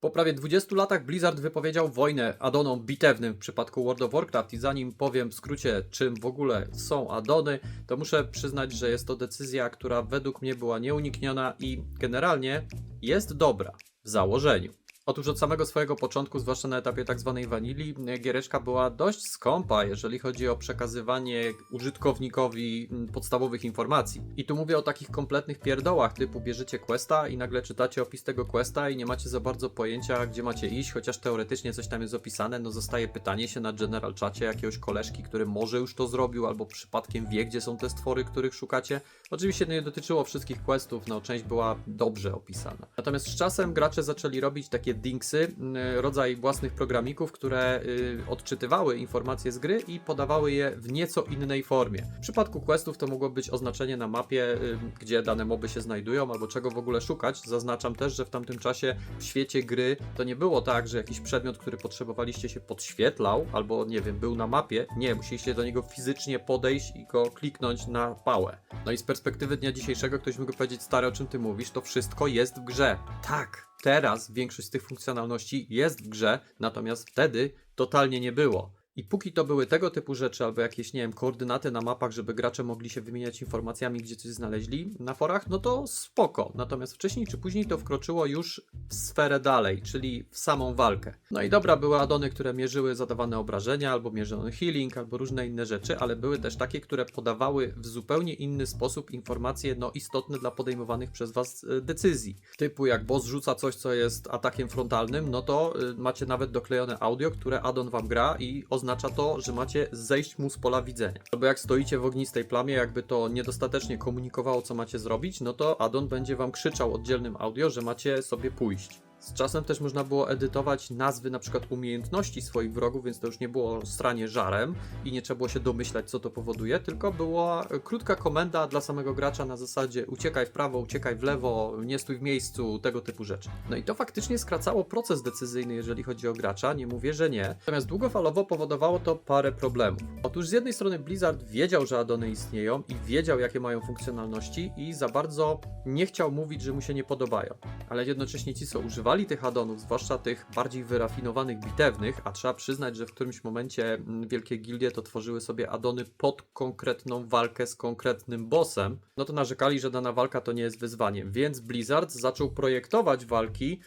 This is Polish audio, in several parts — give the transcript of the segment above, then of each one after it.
Po prawie 20 latach Blizzard wypowiedział wojnę addonom bitewnym w przypadku World of Warcraft i zanim powiem w skrócie czym w ogóle są addony, to muszę przyznać, że jest to decyzja, która według mnie była nieunikniona i generalnie jest dobra w założeniu. Otóż od samego swojego początku, zwłaszcza na etapie tak zwanej wanilii, giereczka była dość skąpa, jeżeli chodzi o przekazywanie użytkownikowi mm, podstawowych informacji. I tu mówię o takich kompletnych pierdołach, typu bierzecie questa i nagle czytacie opis tego questa i nie macie za bardzo pojęcia, gdzie macie iść, chociaż teoretycznie coś tam jest opisane, no zostaje pytanie się na general czacie jakiegoś koleżki, który może już to zrobił, albo przypadkiem wie, gdzie są te stwory, których szukacie. Oczywiście to nie dotyczyło wszystkich questów, no część była dobrze opisana. Natomiast z czasem gracze zaczęli robić takie dinksy, y, rodzaj własnych programików, które y, odczytywały informacje z gry i podawały je w nieco innej formie. W przypadku questów to mogło być oznaczenie na mapie, y, gdzie dane moby się znajdują, albo czego w ogóle szukać. Zaznaczam też, że w tamtym czasie w świecie gry to nie było tak, że jakiś przedmiot, który potrzebowaliście się podświetlał, albo nie wiem, był na mapie. Nie, musieliście do niego fizycznie podejść i go kliknąć na pałę. No i z perspektywy dnia dzisiejszego ktoś mógł powiedzieć, stary, o czym ty mówisz, to wszystko jest w grze. Tak, teraz większość z tych funkcjonalności jest w grze, natomiast wtedy totalnie nie było. I póki to były tego typu rzeczy, albo jakieś, nie wiem, koordynaty na mapach, żeby gracze mogli się wymieniać informacjami, gdzie coś znaleźli na forach, no to spoko. Natomiast wcześniej czy później to wkroczyło już w sferę dalej, czyli w samą walkę. No i dobra, były addony, które mierzyły zadawane obrażenia, albo mierzono healing, albo różne inne rzeczy, ale były też takie, które podawały w zupełnie inny sposób informacje, no istotne dla podejmowanych przez was e, decyzji. Typu jak boss rzuca coś, co jest atakiem frontalnym, no to y, macie nawet doklejone audio, które addon wam gra i oznacza to, że macie zejść mu z pola widzenia. Albo jak stoicie w ognistej plamie, jakby to niedostatecznie komunikowało, co macie zrobić, no to addon będzie wam krzyczał oddzielnym audio, że macie sobie pójść. Z czasem też można było edytować nazwy na przykład umiejętności swoich wrogów, więc to już nie było stranie żarem i nie trzeba było się domyślać, co to powoduje, tylko była krótka komenda dla samego gracza na zasadzie uciekaj w prawo, uciekaj w lewo, nie stój w miejscu, tego typu rzeczy. No i to faktycznie skracało proces decyzyjny, jeżeli chodzi o gracza, nie mówię, że nie. Natomiast długofalowo powodowało to parę problemów. Otóż z jednej strony Blizzard wiedział, że addony istnieją i wiedział, jakie mają funkcjonalności i za bardzo nie chciał mówić, że mu się nie podobają. Ale jednocześnie ci, co używali tych addonów, zwłaszcza tych bardziej wyrafinowanych bitewnych, a trzeba przyznać, że w którymś momencie mm, wielkie gildie to tworzyły sobie addony pod konkretną walkę z konkretnym bossem, no to narzekali, że dana walka to nie jest wyzwaniem. Więc Blizzard zaczął projektować walki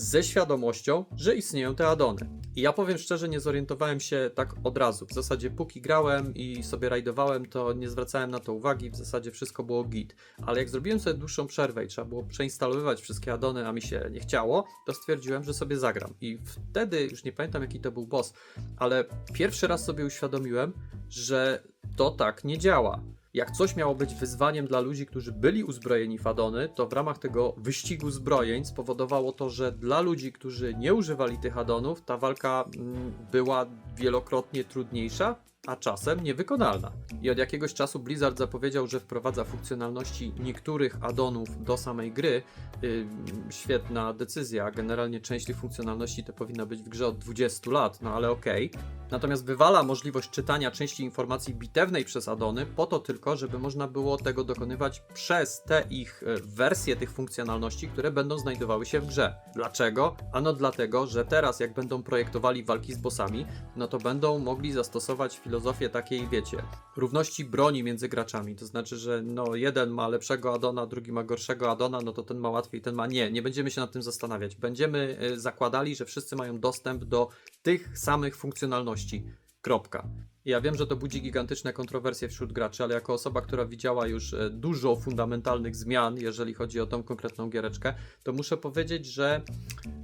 ze świadomością, że istnieją te addony. I ja powiem szczerze, nie zorientowałem się tak od razu. W zasadzie póki grałem i sobie rajdowałem, to nie zwracałem na to uwagi, w zasadzie wszystko było git. Ale jak zrobiłem sobie dłuższą przerwę i trzeba było przeinstalowywać wszystkie addony, a mi się nie chciało, to stwierdziłem, że sobie zagram. I wtedy, już nie pamiętam jaki to był boss, ale pierwszy raz sobie uświadomiłem, że to tak nie działa. Jak coś miało być wyzwaniem dla ludzi, którzy byli uzbrojeni w addony, to w ramach tego wyścigu zbrojeń spowodowało to, że dla ludzi, którzy nie używali tych addonów, ta walka mm, była wielokrotnie trudniejsza, a czasem niewykonalna. I od jakiegoś czasu Blizzard zapowiedział, że wprowadza funkcjonalności niektórych addonów do samej gry. Yy, świetna decyzja. Generalnie część tych funkcjonalności to powinna być w grze od 20 lat, no ale okej. Natomiast wywala możliwość czytania części informacji bitewnej przez addony po to tylko, żeby można było tego dokonywać przez te ich e, wersje tych funkcjonalności, które będą znajdowały się w grze. Dlaczego? Ano dlatego, że teraz jak będą projektowali walki z bossami, no to będą mogli zastosować filozofię takiej, wiecie, równości broni między graczami. To znaczy, że no jeden ma lepszego addona, drugi ma gorszego addona, no to ten ma łatwiej, ten ma nie. Nie będziemy się nad tym zastanawiać. Będziemy e, zakładali, że wszyscy mają dostęp do tych samych funkcjonalności. Kropka. Ja wiem, że to budzi gigantyczne kontrowersje wśród graczy, ale jako osoba, która widziała już e, dużo fundamentalnych zmian, jeżeli chodzi o tą konkretną giereczkę, to muszę powiedzieć, że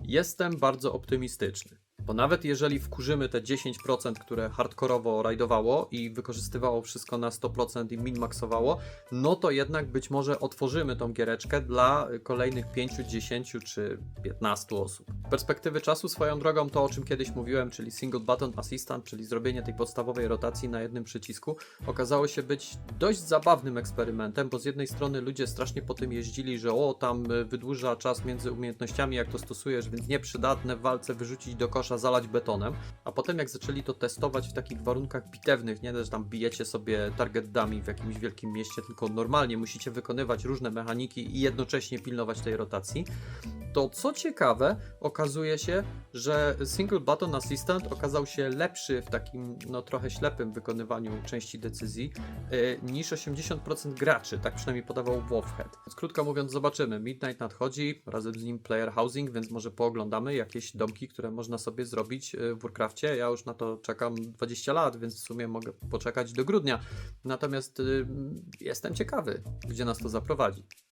jestem bardzo optymistyczny. Bo nawet jeżeli wkurzymy te 10%, które hardkorowo rajdowało i wykorzystywało wszystko na 100% i minmaksowało, no to jednak być może otworzymy tą giereczkę dla kolejnych 5, 10 czy 15 osób. Perspektywy czasu swoją drogą to, o czym kiedyś mówiłem, czyli single button assistant, czyli zrobienie tej podstawowej rotacji na jednym przycisku, okazało się być dość zabawnym eksperymentem, bo z jednej strony ludzie strasznie po tym jeździli, że o, tam y, wydłuża czas między umiejętnościami, jak to stosujesz, więc nieprzydatne w walce wyrzucić do kosza, zalać betonem, a potem jak zaczęli to testować w takich warunkach bitewnych, nie, że tam bijecie sobie target dummy w jakimś wielkim mieście, tylko normalnie musicie wykonywać różne mechaniki i jednocześnie pilnować tej rotacji, to co ciekawe, okazuje się, że Single Button Assistant okazał się lepszy w takim no trochę ślepym wykonywaniu części decyzji y, niż 80% graczy, tak przynajmniej podawał Wolfhead. Więc krótko mówiąc, zobaczymy. Midnight nadchodzi, razem z nim player housing, więc może pooglądamy jakieś domki, które można sobie zrobić y, w Warcrafcie. Ja już na to czekam 20 lat, więc w sumie mogę poczekać do grudnia. Natomiast y, jestem ciekawy, gdzie nas to zaprowadzi.